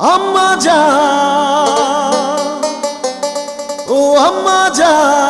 আম্মা যা ও আম্মা যা।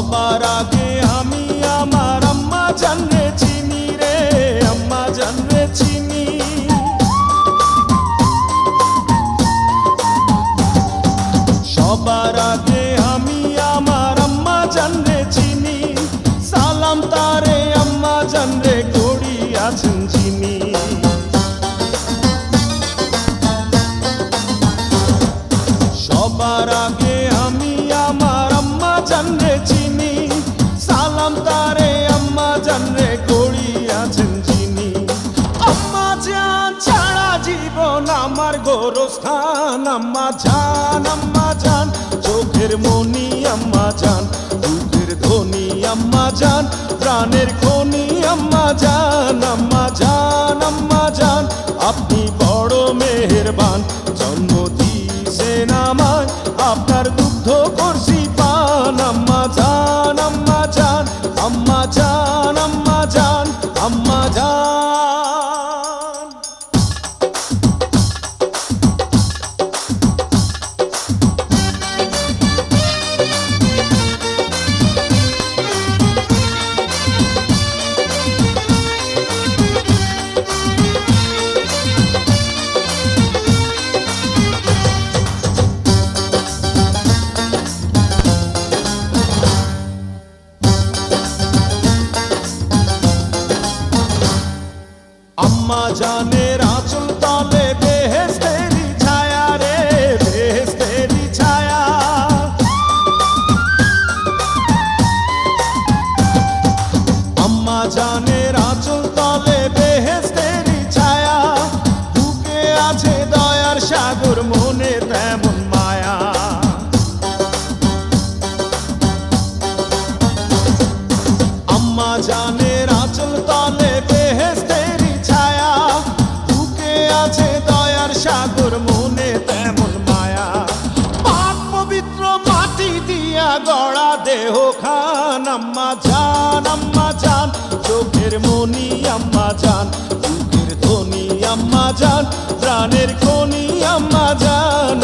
সবার আগে আমি আমার আম্মা জানরে চিনি রে, আম্মা জানরে চিনি। সবার আগে আমি আমার আম্মা জানরে চিনি, সালাম তারে আম্মা জানরে করি আছেন চিনি। সবার আগে আমি আমার আম্মা জানরে চিনি সালাম তারে আম্মা চিনি আম্মা জান ছাড়া জীবন আমার গোরস্থান। আম্মা জান আম্মা জান, চোখের মনি আম্মা জান, দুধের ধ্বনি আম্মা জান, প্রাণের খনি আম্মা জান আম্মা জান আম্মা জান। আপনি বড় মেহেরবান, জন্ম দিয়েছেন আমায়। আপনার দুগ্ধ আম্মা আছে দয়ার সাগর, মনে তেমন মায়া। পাক পবিত্র মাটি দিয়া গড়া দেহ খান, আম্মা জান আম্মা জান। চোখের মনি, আম্মা জান। বুকের ধ্বনি আম্মা জান। প্রাণের খনি, আম্মা জান।